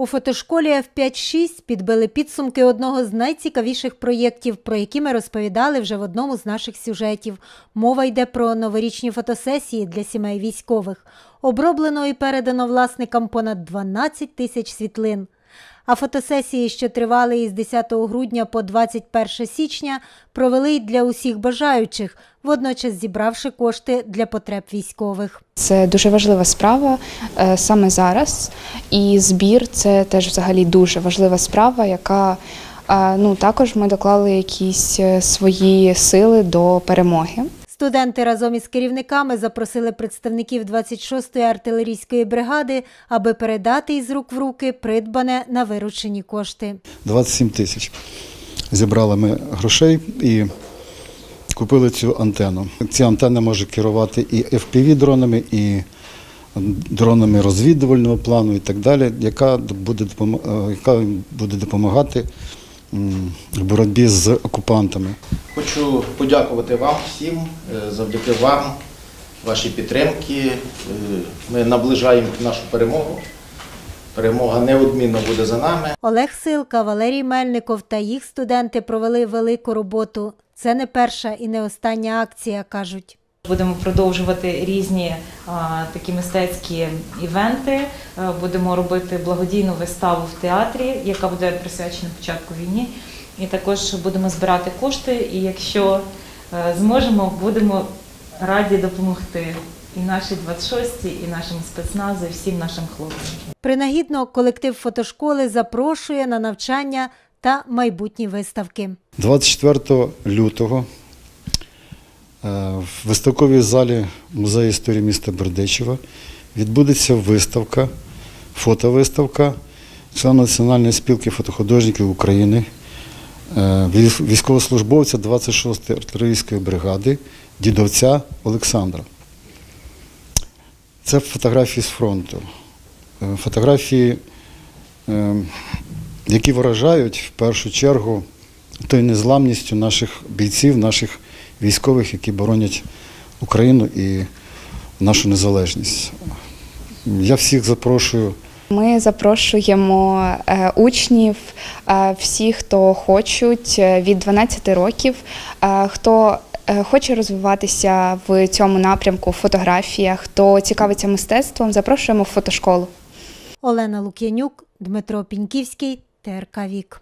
У фотошколі F5-6 підбили підсумки одного з найцікавіших проєктів, про які ми розповідали вже в одному з наших сюжетів. Мова йде про новорічні фотосесії для сімей військових. Оброблено і передано власникам понад 12 тисяч світлин. А фотосесії, що тривали із 10 грудня по 21 січня, провели й для усіх бажаючих, водночас зібравши кошти для потреб військових. Це дуже важлива справа е, саме зараз. І збір це теж взагалі дуже важлива справа, яка е, ну також ми доклали якісь е, свої сили до перемоги. Студенти разом із керівниками запросили представників 26-ї артилерійської бригади, аби передати із рук в руки придбане на виручені кошти. 27 тисяч. Зібрали ми грошей і купили цю антенну. Ці антенни може керувати і FPV-дронами, і дронами розвідувального плану і так далі, яка буде, е, яка буде допомагати в боротьбі з окупантами. Хочу подякувати вам всім. Е, Завдяки вам, вашій підтримки, е, ми наближаємо нашу перемогу. Перемога неодмінно буде за нами. Олег Силка, Валерій Мельников та їх студенти провели велику роботу. Це не перша і не остання акція, кажуть. Будемо продовжувати різні а, такі мистецькі івенти. Е, Будемо робити благодійну виставу в театрі, яка буде присвячена початку війни. І також будемо збирати кошти. І якщо е, зможемо, будемо раді допомогти і нашій 26-й, і нашим спецназу, і всім нашим хлопцям. Принагідно колектив фотошколи запрошує на навчання та майбутні виставки. 24 лютого в виставковій залі Музею історії міста Бердичева відбудеться виставка, фотовиставка члена Національної спілки фотохудожників України, е, військовослужбовця 26-ї артилерійської бригади дідовця Олександра. Це фотографії з фронту. Е, Фотографії, е, які виражають в першу чергу тою незламністю наших бійців, наших військових, які боронять Україну і нашу незалежність. Я всіх запрошую. Ми запрошуємо е, учнів, е, всіх, хто хочуть е, від 12 років, хто хоче розвиватися в цьому напрямку в фотографіях, хто цікавиться мистецтвом, запрошуємо в фотошколу. Олена Лук'янюк, Дмитро Піньківський, ТРК Вік.